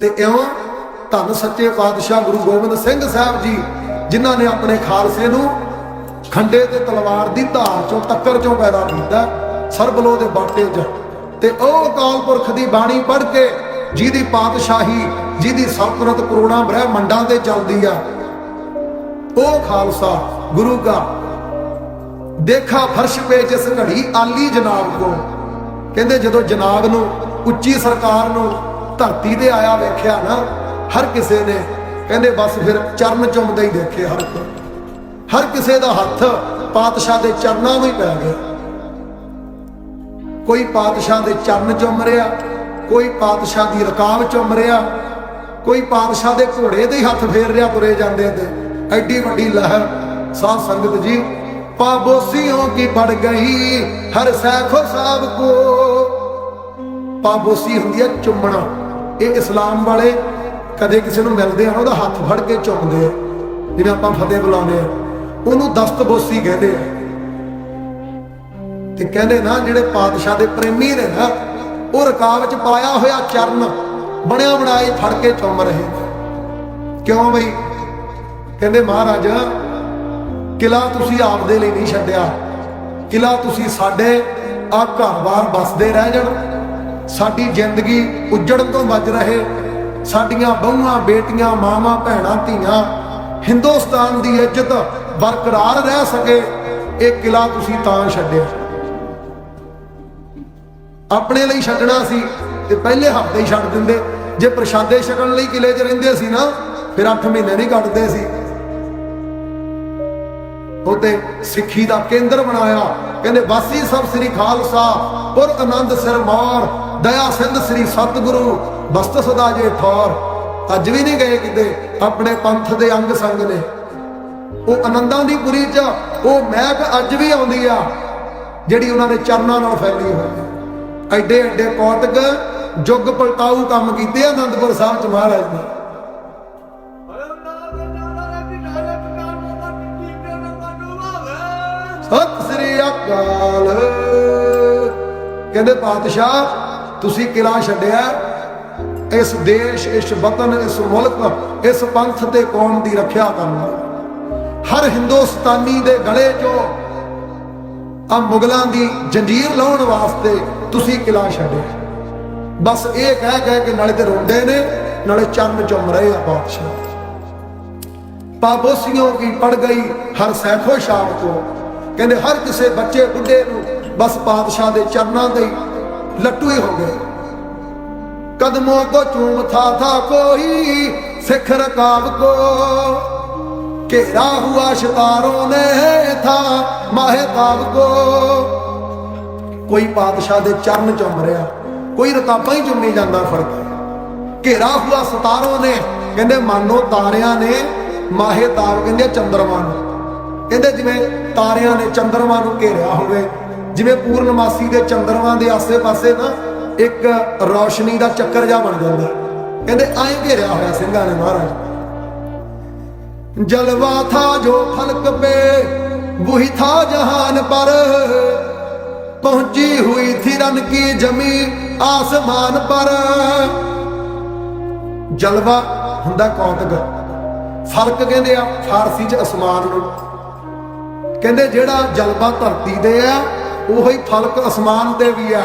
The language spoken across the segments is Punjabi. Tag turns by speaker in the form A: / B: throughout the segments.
A: ਤੇ ਇਉਂ ਧੰਨ ਸੱਚੇ ਪਾਤਸ਼ਾਹ ਗੁਰੂ ਗੋਬਿੰਦ ਸਿੰਘ ਸਾਹਿਬ ਜੀ, ਜਿਨ੍ਹਾਂ ਨੇ ਆਪਣੇ ਖਾਲਸੇ ਨੂੰ ਖੰਡੇ ਤੇ ਤਲਵਾਰ ਦੀ ਧਾਰ ਚੋਂ, ਟੱਕਰ ਚੋਂ ਪੈਦਾ ਕੀਤਾ ਸਰਬਲੋ ਦੇ ਬਾਟੇ 'ਚ ਤੇ ਉਹ ਅਕਾਲ ਪੁਰਖ ਦੀ ਬਾਣੀ ਪੜ੍ਹ ਕੇ ਜਿਹਦੀ ਪਾਤਸ਼ਾਹੀ, ਜਿਹਦੀ ਸਲਤਨਤ ਕਰੋੜਾਂ ਬ੍ਰਹਿਮੰਡਾਂ ਤੇ ਚੱਲਦੀ ਆ, ਉਹ ਖਾਲਸਾ ਗੁਰੂ ਦਾ ਦੇਖਾ ਫਰਸ਼ ਪੇ ਜਿਸ ਘੜੀ ਆਲੀ ਜਨਾਬ ਕੋ। ਕਹਿੰਦੇ ਜਦੋਂ ਜਨਾਬ ਨੂੰ, ਉੱਚੀ ਸਰਕਾਰ ਨੂੰ ਧਰਤੀ ਤੇ ਆਇਆ ਵੇਖਿਆ ਨਾ, ਹਰ ਕਿਸੇ ਨੇ ਕਹਿੰਦੇ ਬਸ ਫਿਰ ਚਰਨ ਚੁੰਮਦੇ ਹੀ ਦੇਖੇ ਹਰ ਕੋ ਹਰ ਕਿਸੇ ਦਾ ਹੱਥ ਪਾਤਸ਼ਾਹ ਦੇ ਚਰਨਾਂ ਨੂੰ ਹੀ ਪੈ ਗਿਆ। ਕੋਈ ਪਾਤਸ਼ਾਹ ਦੇ ਚਰਨ ਚੁੰਮ ਰਿਹਾ, ਕੋਈ ਪਾਤਸ਼ਾਹ ਦੀ ਰਕਾਬ ਚੁੰਮ ਰਿਹਾ, ਕੋਈ ਪਾਤਸ਼ਾਹ ਦੇ ਘੋੜੇ ਦੇ ਹੀ ਹੱਥ ਫੇਰ ਰਿਹਾ ਤੁਰੇ ਜਾਂਦੇ ਤੇ। ਐਡੀ ਵੱਡੀ ਲਹਿਰ। ਸਾਧ ਸੰਗਤ ਜੀ ਪਾਬੋਸੀਆਂ ਕੀ ਪੜ ਗਈ, ਹਰ ਸੈਖੋ ਸਾਹਿਬ ਕੋ। ਪਾਬੋਸੀ ਹੁੰਦੀ ਹੈ ਚੁੰਮਣਾ। ਇਹ ਇਸਲਾਮ ਵਾਲੇ ਕਦੇ ਕਿਸੇ ਨੂੰ ਮਿਲਦੇ ਹਨ ਉਹਦਾ ਹੱਥ ਫੜ ਕੇ ਚੁੰਮਦੇ ਆ। ਜਿਵੇਂ ਆਪਾਂ ਫਤਿਹ ਬੁਲਾਉਂਦੇ ਆ, ਉਹਨੂੰ ਦਸਤਬੋਸੀ ਕਹਿੰਦੇ ਆ। ਤੇ ਕਹਿੰਦੇ ਨਾ, ਜਿਹੜੇ ਪਾਤਸ਼ਾਹ ਦੇ ਪ੍ਰੇਮੀ ਨੇ ਨਾ, ਉਹ ਰਕਾਬ ਚ ਪਾਇਆ ਹੋਇਆ ਚਰਨ ਬਣਿਆ ਬਣਾਏ ਫੜ ਕੇ ਚੁੰਮ ਰਹੇ। ਕਿਉਂ ਬਈ? ਕਹਿੰਦੇ, ਮਹਾਰਾਜ ਕਿਲਾ ਤੁਸੀਂ ਆਪਦੇ ਲਈ ਨਹੀਂ ਛੱਡਿਆ। ਕਿਲਾ ਤੁਸੀਂ ਸਾਡੇ ਆ ਘਰ-ਬਾਰ ਬਸਦੇ ਰਹਿ ਜਾਣ। ਸਾਡੀ ਜ਼ਿੰਦਗੀ ਉੱਜੜਨ ਤੋਂ ਬਚ ਰਹੇ। ਸਾਡੀਆਂ ਬਹੂਆਂ, ਬੇਟੀਆਂ, ਮਾਵਾਂ, ਭੈਣਾਂ, ਧੀਆਂ, ਹਿੰਦੁਸਤਾਨ ਦੀ ਇੱਜ਼ਤ ਬਰਕਰਾਰ ਰਹਿ ਸਕੇ, ਇਹ ਕਿਲਾ ਤੁਸੀਂ ਤਾਂ ਛੱਡਿਆ। ਆਪਣੇ ਲਈ ਛੱਡਣਾ ਸੀ ਤੇ ਪਹਿਲੇ ਹਫ਼ਤੇ ਹੀ ਛੱਡ ਦਿੰਦੇ। ਜੇ ਪ੍ਰਸ਼ਾਦੇ ਛਕਣ ਲਈ ਕਿਲੇ 'ਚ ਰਹਿੰਦੇ ਸੀ ਨਾ, ਫਿਰ 8 ਮਹੀਨੇ ਨਹੀਂ ਕੱਟਦੇ ਸੀ। ਉਹਤੇ ਸਿੱਖੀ ਦਾ ਕੇਂਦਰ ਬਣਾਇਆ। ਕਹਿੰਦੇ, ਵਾਸੀ ਸਭ ਸ੍ਰੀ ਖਾਲਸਾ, ਪੁਰ ਆਨੰਦ ਸਿਰ ਦਇਆ ਸਿੰਧ ਸ੍ਰੀ ਸਤਿਗੁਰੂ, ਬਸਤ ਸਦਾ ਜੇ ਠੌਰ। ਅੱਜ ਵੀ ਨਹੀਂ ਗਏ ਕਿਤੇ, ਆਪਣੇ ਪੰਥ ਦੇ ਅੰਗ ਸੰਗ ਨੇ। ਉਹ ਆਨੰਦਾਂ ਦੀ ਪੁਰੀ ਚ, ਉਹ ਮਹਿਕ ਅੱਜ ਵੀ ਆਉਂਦੀ ਆ, ਜਿਹੜੀ ਉਹਨਾਂ ਦੇ ਚਰਨਾਂ ਨਾਲ ਫੈਲੀ ਹੋਈ ਐਡੇ ਐਡੇ ਕੌਤਕ, ਜੁਗ ਪਲਟਾਊ ਕੰਮ ਕੀਤੇ ਆ ਆਨੰਦਪੁਰ ਸਾਹਿਬ ਚ ਮਹਾਰਾਜ ਨੇ ਅਕਾਲ ਕਹਿੰਦੇ ਪਾਤਸ਼ਾਹ, ਤੁਸੀਂ ਕਿਲਾ ਛੱਡਿਆ। ਇਸ ਦੇਸ਼, ਇਸ ਵਤਨ, ਇਸ ਮੁਲਕ, ਇਸ ਪੰਥ ਤੇ ਕੌਮ ਦੀ ਰੱਖਿਆ ਕਰਨ। ਹਰ ਹਿੰਦੁਸਤਾਨੀ ਦੇ ਗਲੇ 'ਚੋਂ ਆ ਮੁਗਲਾਂ ਦੀ ਜੰਜੀਰ ਲਾਉਣ ਵਾਸਤੇ ਤੁਸੀਂ ਕਿਲਾ ਛੱਡਿਆ। ਬਸ ਇਹ ਕਹਿ ਕਹਿ ਕੇ ਨਾਲੇ ਤੇ ਰੋਂਦੇ ਨੇ, ਨਾਲੇ ਚੰਨ ਚੁੰਮ ਰਹੇ ਆ ਬਾਦਸ਼ਾਹ ਪਾਬੋਸੀਆਂ ਕੀ ਪੜ ਗਈ ਹਰ ਸੈਖੋ ਸ਼ਾਮ ਕੋ ਕਹਿੰਦੇ ਹਰ ਕਿਸੇ ਬੱਚੇ ਬੁੱਢੇ ਨੂੰ ਬਸ ਪਾਤਸ਼ਾਹ ਦੇ ਚਰਨਾਂ ਦੇ ਲੱਟੂ ਹੀ ਹੋ ਗਏ। ਕਦਮੋਂ ਕੋ ਚੂਮ ਥਾ ਥਾ ਕੋਈ, ਸਿੱਖ ਰਕਾਬ ਕੋ। ਘੇਰਾ ਹੁਆ ਸ਼ਤਾਰੋਂ ਨੇ ਥਾ ਮਾਹਤਾਬ ਕੋ। ਕੋਈ ਪਾਤਸ਼ਾਹ ਦੇ ਚਰਨ ਚੁੰਮ ਰਿਹਾ, ਕੋਈ ਰਕਾਬਾਂ ਹੀ ਚੁੰਮੀ ਜਾਂਦਾ ਫ਼ਰਕ। ਘੇਰਾ ਹੁਆ ਸਤਾਰੋਂ ਨੇ, ਕਹਿੰਦੇ ਮਾਨੋ ਤਾਰਿਆਂ ਨੇ ਮਾਹੇ ਤਾਰ ਕਹਿੰਦੇ ਚੰਦਰਮਾ ਨੂੰ। ਕਹਿੰਦੇ ਜਿਵੇਂ ਤਾਰਿਆਂ ਨੇ ਚੰਦਰਮਾ ਨੂੰ ਘੇਰਿਆ ਹੋਵੇ, ਜਿਵੇਂ ਪੂਰਨਮਾਸੀ ਦੇ ਚੰਦਰਮਾ ਦੇ ਆਸੇ-ਪਾਸੇ ਨਾ ਇੱਕ ਰੌਸ਼ਨੀ ਦਾ ਚੱਕਰ ਜਾ ਬਣ ਜਾਂਦਾ ਕਹਿੰਦੇ ਐਂ ਘੇਰਿਆ ਹੋਇਆ ਸਿੰਘਾਂ ਨੇ ਮਹਾਰਾਜ। ਜਲਵਾ ਥਾ ਜੋ ਖਲਕ ਪੇ, ਵਹੀ ਥਾ ਜਹਾਨ ਪਰ। ਪਹੁੰਚੀ ਹੋਈ ਥੀ ਰਨ ਕੀ ਜਮੀ ਆਸਮਾਨ ਪਰ। ਜਲਵਾ ਹੁੰਦਾ ਕੌਤਕ। ਫ਼ਰਕ ਕਹਿੰਦੇ ਆ, ਫਾਰਸੀ ਚ ਅਸਮਾਨ ਨੂੰ। ਕਹਿੰਦੇ ਜਿਹੜਾ ਜਲਵਾ ਧਰਤੀ ਦੇ ਆ, ਉਹੀ ਫਲਕ ਅਸਮਾਨ ਦੇ ਵੀ ਆ।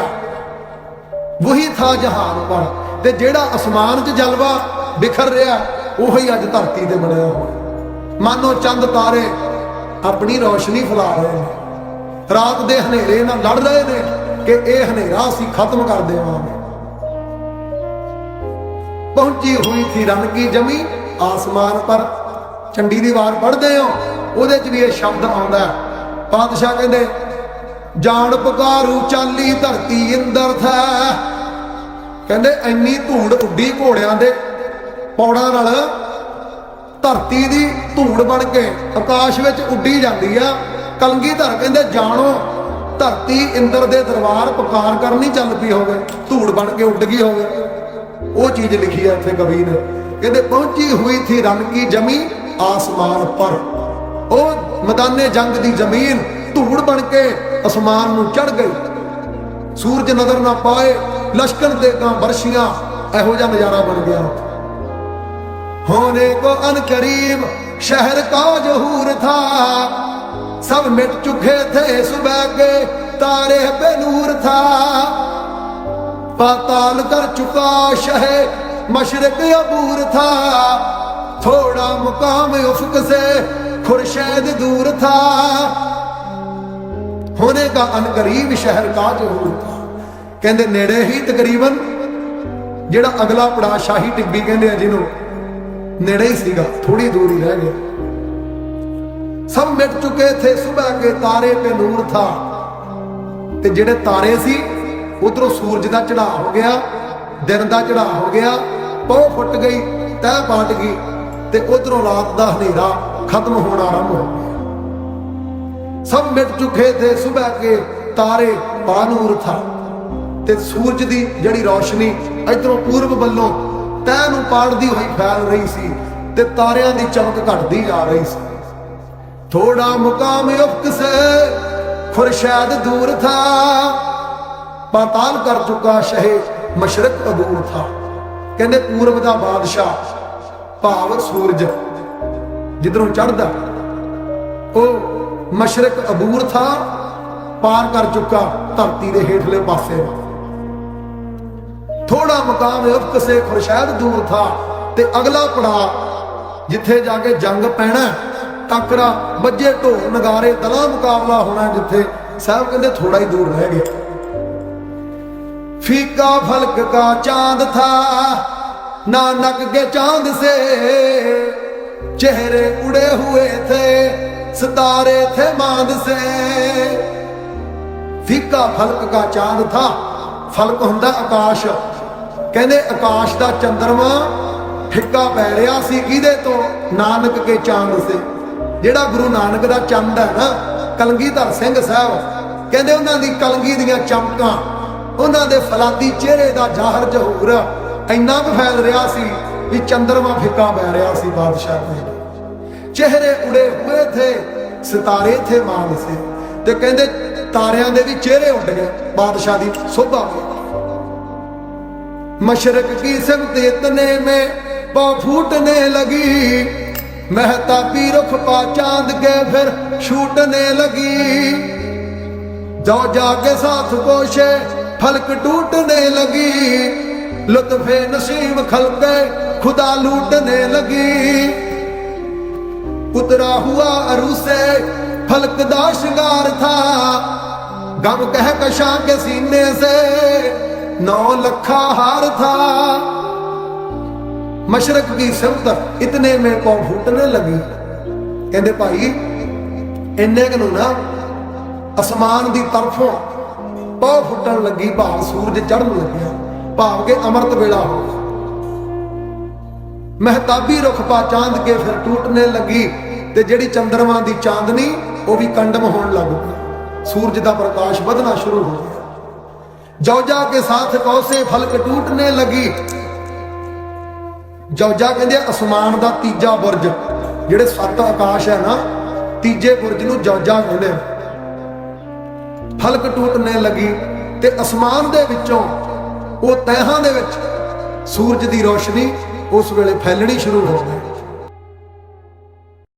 A: ਵਹੀ ਥਾ ਜਹਾਨ ਪਰ ਤੇ ਜਿਹੜਾ ਅਸਮਾਨ 'ਚ ਜਲਵਾ ਬਿਖਰ ਰਿਹਾ, ਉਹੀ ਅੱਜ ਧਰਤੀ ਤੇ ਬਣਿਆ ਹੋਇਆ। ਮਾਨੋ ਚੰਦ ਤਾਰੇ ਆਪਣੀ ਰੋਸ਼ਨੀ ਫੈਲਾ ਰਹੇ ਨੇ। ਰਾਤ ਦੇ ਹਨੇਰੇ ਨਾਲ ਲੜ ਰਹੇ ਨੇ ਕਿ ਇਹ ਹਨੇਰਾ ਅਸੀਂ ਖਤਮ ਕਰ ਦੇਵਾਂਗੇ। ਪਹੁੰਚੀ ਹੋਈ ਥੀ ਰਨ ਕੀ ਜਮੀ? ਆਸਮਾਨ ਪਰ। ਚੰਡੀ ਦੀ ਵਾਰ ਪੜ੍ਹਦੇ ਹੋ? ਉਹਦੇ 'ਚ ਵੀ ਇਹ ਸ਼ਬਦ ਆਉਂਦਾ ਹੈ। ਪਾਤਸ਼ਾਹ ਕਹਿੰਦੇ, ਜਾਣ ਪੁਕਾਰੂ ਚਾਲੀ ਧਰਤੀ ਇੰਦਰ ਥੈ। ਕਹਿੰਦੇ ਇੰਨੀ ਧੂੜ ਉੱਡੀ ਘੋੜਿਆਂ ਦੇ ਪੌੜਾਂ ਨਾਲ ਧਰਤੀ ਦੀ ਧੂੜ ਬਣ ਕੇ ਆਕਾਸ਼ ਵਿੱਚ ਉੱਡੀ ਜਾਂਦੀ ਆ। ਕਲਗੀਧਰ ਕਹਿੰਦੇ, ਜਾਣੋ, ਧਰਤੀ ਇੰਦਰ ਦੇ ਦਰਬਾਰ ਪੁਕਾਰ ਕਰਨੀ ਚੱਲ ਪਈ ਹੋਵੇ, ਧੂੜ ਬਣ ਕੇ ਉੱਡ ਗਈ ਹੋਵੇ। ਉਹ ਚੀਜ਼ ਲਿਖੀ ਆ ਇੱਥੇ ਕਵੀ ਨੇ ਕਹਿੰਦੇ, ਪਹੁੰਚੀ ਹੋਈ ਥੀ ਰਨ ਕੀ ਜਮੀ, ਆਸਮਾਨ ਪਰ। ਉਹ ਮੈਦਾਨੇ ਜੰਗ ਦੀ ਜ਼ਮੀਨ ਧੂੜ ਬਣ ਕੇ ਅਸਮਾਨ ਨੂੰ ਚੜ ਗਈ। ਸੂਰਜ ਨਜ਼ਰ ਨਾ ਪਾਏ, ਲਸ਼ਕਰ ਦੇ ਕਾਂ ਵਰਸ਼ੀਆਂ ਇਹੋ ਜਿਹਾ ਨਜ਼ਾਰਾ ਬਣ ਗਿਆ। ਹੋਨੇ ਕੋ ਅਨ ਕਰੀਬ ਸ਼ਹਿਰ ਕਾ ਜਹੂਰ ਥਾ। ਸਭ ਮਿਟ ਚੁਕੇ ਥੇ ਸੁਬਹ ਕੇ, ਤਾਰੇ ਪੇ ਨੂਰ ਥਾ। ਪਾਤਾਲ ਕਰ ਚੁਕਾ ਸ਼ਹਿ, ਮਸ਼ਰਕ ਅਬੂਰ ਥਾ। ਥੋੜਾ ਮੁਕਾਮ ਉਫਕ ਸੇ खुर्शैद दूर था होने का अनकरीब शहर का जहूर था ਕਹਿੰਦੇ ਨੇੜੇ ਹੀ ਤਕਰੀਬਨ ਜਿਹੜਾ ਅਗਲਾ ਪੜਾ ਸ਼ਾਹੀ ਟਿੱਬੀ ਕਹਿੰਦੇ ਆ ਜਿਹਨੂੰ ਨੇੜੇ ਹੀ ਸੀਗਾ ਥੋੜੀ ਦੂਰ ਹੀ ਰਹਿ ਗਿਆ ਸਭ ਮਿਟ ਚੁੱਕੇ ਥੇ ਸਵੇਰ ਕੇ ਤਾਰੇ ਤੇ ਨੂਰ ਥਾ ਤੇ ਜਿਹੜੇ ਤਾਰੇ ਸੀ ਉਧਰੋਂ ਸੂਰਜ ਦਾ ਚੜਾਅ ਹੋ ਗਿਆ ਦਿਨ ਦਾ ਚੜਾਅ ਹੋ ਗਿਆ ਪੌ ਫੁੱਟ ਗਈ ਤਹਿ ਪਾਟ ਗਈ ਤੇ ਉਧਰੋਂ ਰਾਤ ਦਾ ਹਨੇਰਾ ਖਤਮ ਹੋਣਾ ਆਰੰਭ ਹੋ ਗਿਆ। ਸਭ ਮਿਟ ਚੁੱਕੇ ਥੇ ਸਵੇਰ ਕੇ ਤਾਰੇ ਪਾਨੂਰ ਥਾ ਤੇ ਸੂਰਜ ਦੀ ਜਿਹੜੀ ਰੌਸ਼ਨੀ ਇਧਰੋਂ ਪੂਰਬ ਵੱਲੋਂ ਤੈਅ ਨੂੰ ਪਾੜਦੀ ਹੋਈ ਫੈਲ ਰਹੀ ਸੀ ਤੇ ਤਾਰਿਆਂ ਦੀ ਚਮਕ ਘਟਦੀ ਜਾ ਰਹੀ ਸੀ। ਥੋੜਾ ਮੁਕਾਮ ਉਫਕ ਸੇ, ਖੁਰਸ਼ੈਦ ਦੂਰ ਥਾ, ਪਾਤਾਲ ਕਰ ਚੁੱਕਾ ਸ਼ਹਿ ਮਸ਼ਰਕ ਅਬੂਰ ਥਾ। ਕਹਿੰਦੇ ਪੂਰਬ ਦਾ ਬਾਦਸ਼ਾਹ ਭਾਵ ਸੂਰਜ। ਜਿੱਧਰੋਂ ਚੜਦਾ ਉਹ ਮਸ਼ਰਕ ਅਬੂਰ ਥਾ ਪਾਰ ਕਰ ਚੁੱਕਾ, ਧਰਤੀ ਦੇ ਹੇਠਲੇ ਪਾਸੇ ਥੋੜਾ ਮੁਕਾਮ ਉਫਕ ਸੇ ਖੁਰਸ਼ੈਦ ਦੂਰ ਥਾ ਤੇ ਅਗਲਾ ਪੜਾ ਜਿੱਥੇ ਜਾ ਕੇ ਜੰਗ ਪੈਣਾ ਟਕਰਾ ਵੱਜੇ ਢੋਲ, ਨਗਾਰੇ, ਤਲਾ ਮੁਕਾਬਲਾ ਹੋਣਾ ਜਿੱਥੇ ਸਾਹਿਬ ਕਹਿੰਦੇ ਥੋੜਾ ਹੀ ਦੂਰ ਰਹਿ ਗਿਆ। ਫੀਕਾ ਫਲਕ ਕਾ ਚਾਂਦ ਥਾ, ਨਾਨਕ ਕੇ ਚਾਂਦ ਸੇ चेहरे उड़े हुए थे सितारे थे मांद से ਫੀਕਾ ਫਲਕ ਦਾ ਚਾਂਦ ਥਾ ਫਲਕ ਹੁੰਦਾ ਆਕਾਸ਼ ਕਹਿੰਦੇ ਆਕਾਸ਼ ਦਾ ਚੰਦਰਮਾ ਫਿੱਕਾ ਪੈ ਰਿਹਾ ਸੀ ਕਿਹਦੇ ਤੋਂ ਨਾਨਕ ਕੇ ਚਾਂਦ ਸੇ ਜਿਹੜਾ ਗੁਰੂ ਨਾਨਕ ਦਾ ਚੰਦ ਹੈ ਨਾ ਕਲਗੀਧਰ ਸਿੰਘ ਸਾਹਿਬ ਕਹਿੰਦੇ ਉਹਨਾਂ ਦੀ ਕਲਗੀ ਦੀਆਂ ਚਮਕਾਂ ਉਹਨਾਂ ਦੇ ਫਲਾਦੀ ਚਿਹਰੇ ਦਾ ਜ਼ਾਹਰ ਜ਼ਹੂਰ ਇੰਨਾ ਕੁ ਫੈਲ ਰਿਹਾ ਸੀ ਵੀ ਚੰਦਰਮਾ ਫਿੱਕਾ ਬਹਿ ਰਿਹਾ ਸੀ ਬਾਦਸ਼ਾਹ ਕੋਲ। ਚਿਹਰੇ ਉੜੇ ਹੋਏ ਥੇ, ਸਿਤਾਰੇ ਥੇ ਮਾਨ ਸੇ। ਤੇ ਕਹਿੰਦੇ ਤਾਰਿਆਂ ਦੇ ਵੀ ਚਿਹਰੇ ਉੱਡ ਗਏ, ਬਾਦਸ਼ਾਹ ਦੀ ਸੋਭਾ ਮਸ਼ਰਕ ਕੀ ਸਿਮਤ ਇਤਨੇ ਮੈਂ ਪਾ ਫੂਟਨੇ ਲਗੀ। ਮਹਿਤਾਬੀ ਰੁਖ ਪਾ ਚਾਂਦ ਕੇ ਫਿਰ ਛੂਟਨੇ ਲਗੀ। ਜੋ ਜਾ ਕੇ ਸਾਥ ਕੋਸ਼ੇ, ਫਲਕ ਟੂਟਨੇ ਲਗੀ। ਲੁਤਫੇ ਨਸੀਬ ਖਲਕੇ खुदा लूटने लगी उतरा हुआ अरू से फलक दा श्रृंगार था गम कह कशा के सीने से नौ लखा हार था मशरक की सिमत इतने में पौ फूटने लगी ਕਹਿੰਦੇ ਭਾਈ ਇੰਨੇ ਕੁ ਨੂੰ ਨਾ ਅਸਮਾਨ ਦੀ ਤਰਫੋਂ ਪੌ ਫੁੱਟਣ ਲੱਗੀ ਭਾਵ ਸੂਰਜ ਚੜ੍ਹਨ ਲੱਗਿਆ ਭਾਵ ਕਿ ਅੰਮ੍ਰਿਤ ਵੇਲਾ ਹੋ ਗਿਆ ਮਹਿਤਾਬੀ ਰੁਖ ਪਾ ਚਾਂਦ ਕੇ ਫਿਰ ਟੂਟਨੇ ਲੱਗੀ ਤੇ ਜਿਹੜੀ ਚੰਦਰਮਾ ਦੀ ਚਾਂਦਨੀ ਉਹ ਵੀ ਕੰਡਮ ਹੋਣ ਲੱਗ ਪਈ। ਸੂਰਜ ਦਾ ਪ੍ਰਕਾਸ਼ ਵਧਣਾ ਸ਼ੁਰੂ ਹੋ ਗਿਆ। ਜੌਜਾ ਕੇ ਸਾਥ ਕੌਸੇ ਫਲਕ ਟੂਟਨੇ ਲੱਗੀ। ਜੌਜਾ ਕਹਿੰਦੇ ਅਸਮਾਨ ਦਾ ਤੀਜਾ ਬੁਰਜ, ਜਿਹੜੇ ਸੱਤ ਆਕਾਸ਼ ਹੈ ਨਾ, ਤੀਜੇ ਬੁਰਜ ਨੂੰ ਜੌਜਾ ਕਹਿੰਦੇ ਫਲਕ ਟੂਟਨੇ ਲੱਗੀ ਤੇ ਅਸਮਾਨ ਦੇ ਵਿੱਚੋਂ, ਉਹ ਤਹਿਾਂ ਦੇ ਵਿੱਚ ਸੂਰਜ ਦੀ ਰੋਸ਼ਨੀ ਉਸ ਵੇਲੇ ਫੈਲਣੀ ਸ਼ੁਰੂ ਹੋ ਗਈ।